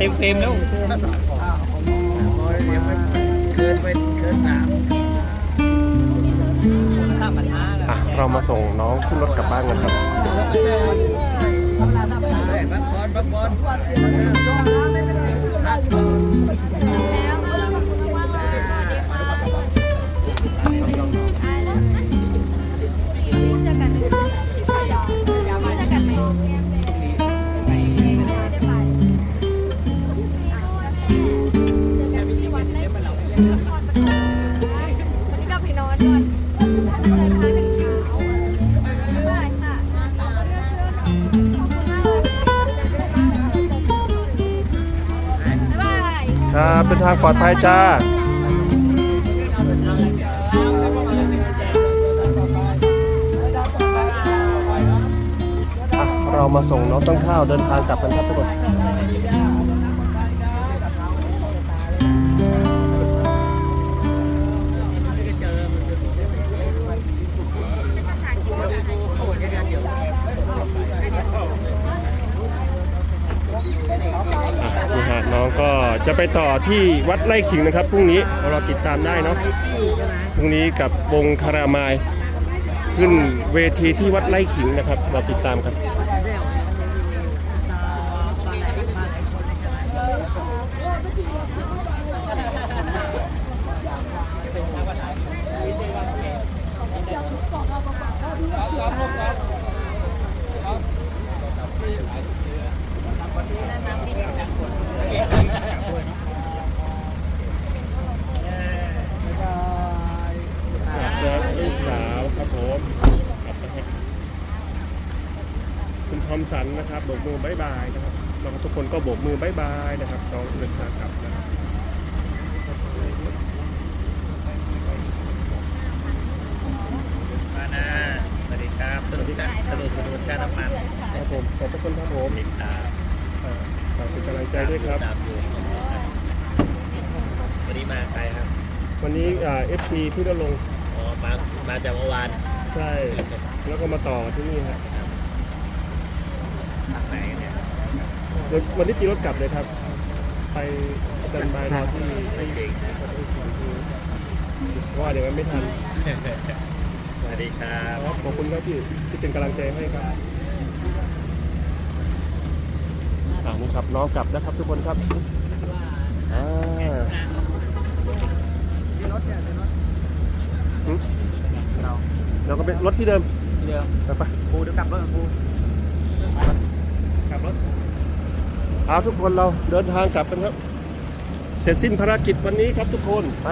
เต็มเฟรมแล้วเกินไปเกินสามสามพันห้าแล้วอะเรามาส่งน้องขึ้นรถกลับบ้านกันครับบักบอลบักบอล เป็นทางปลอดภัยจ้าเรามาส่งน้องต้นข้าวเดินทางกลับกันครับทุกคน ต่อที่วัดไร่ขิงนะครับพรุ่งนี้เราติดตามได้เนาะพรุ่งนี้กับวงคารามาย ขึ้นเวทีที่วัดไร่ขิงนะครับ เราติดตามกันครับลูกสาวครับผมครับนะครับคุณทอ มสันนะครับโบกมือบายบายนะครับแล้วก็ทุกคนก็โบกมือบายบายนะครับน้องเดินทางกลับนะครับมานาสวัสดีครับสวัสดีครับสนุกสนุกการน้ำมันครับผมขอบพระคุณครับผมติดตามเอ่อฝากเป็นกำลังใจด้วยครับตามอยู่วันนี้มาใครครับ วันนี้เอฟซีที่ได้ลงค์อ๋อมามาจากเมื่อวานใช่แล้วก็มาต่อที่นี่ครับ ทางไหนเนี่ย เดี๋ยววันนี้ตีรถกลับเลยครับ ไปสแตนบายรอที่ไม่จริงเพราะว่าเดี๋ยวมันไม่ทัน สวัสดีครับครับขอบคุณครับพี่ที่เป็นกำลังใจให้ครับอ่านี่ครับน้องกลับนะครับทุกคนครับอ่าหืมเราเราก็เป็นรถที่เดิมเรือไปไป ปูเดี๋ยวกลับรถปูกลับรถ เอาทุกคนเราเดินทางกลับกันครับ เสร็จสิ้นภารกิจวันนี้ครับทุกคนไป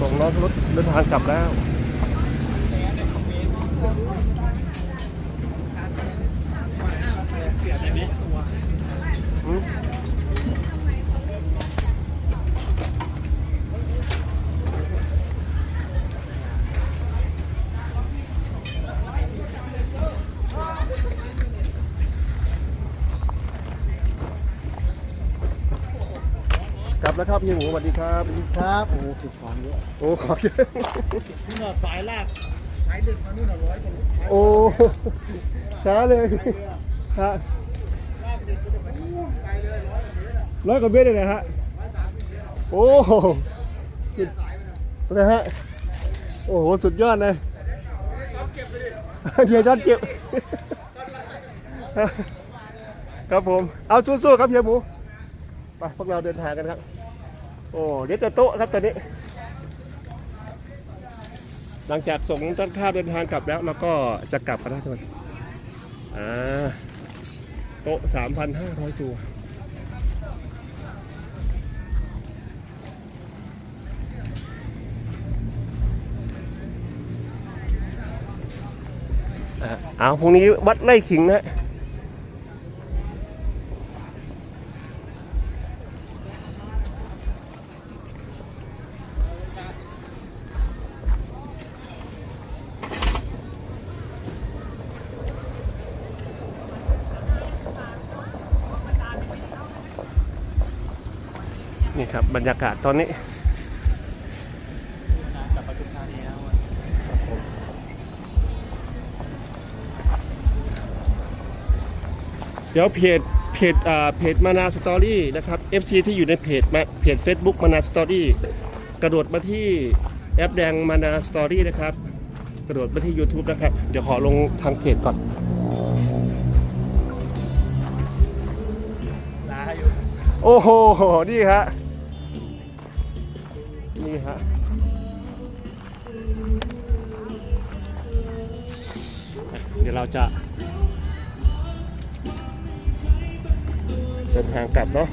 ส่งน้องรถเดินทางกลับแล้ว กลับแล้วครับพี่หมูสวัสดีครับครับโอ้เก็บของเยอะโอ้ขอบคุณนี่น่ะสายลากสายดึกมานู่นน่ะร้อยกว่าลูกโอ้ช้าเลยครับลากดึกก็จะไปนู่นไกลเลยร้อยกว่าเมตรอะร้อยกว่าเมตรเลยนะฮะโอ้โหสุดนะฮะโอ้โหสุดยอดเลยเดี๋ยวจอนเก็บครับผม เอาสู้ๆครับเฮียหมู ไปพวกเราเดินทางกันครับ โอ้เดี๋ยวจะโต๊ะครับตอนนี้ หลังจากส่งต้นข้าวเดินทางกลับแล้วเราก็จะกลับกันแล้วทุกคนอ่าโต๊ะ3,500ตัวอะเอาพรุ่งนี้วัดไร่ขิงนะ นี่ครับบรรยากาศตอนนี้กลับปทุมธานีแล้วเดี๋ยวเพจเพจอ่าเพจมานาสตอรี่นะครับ FC ที่อยู่ในเพจมาเพจ Facebook มานาสตอรี่กระโดดมาที่แอปแดงมานาสตอรี่นะครับ กระโดดมาที่ YouTube นะครับ เดี๋ยวขอลงทางเพจก่อนลาอยู่โอ้โห นี่ฮะ นี่ฮะเดี๋ยวเราจะเดินทางกลับเนาะ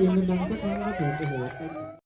สียงดังๆสักครั้งครับผมโอ้โหเต็ม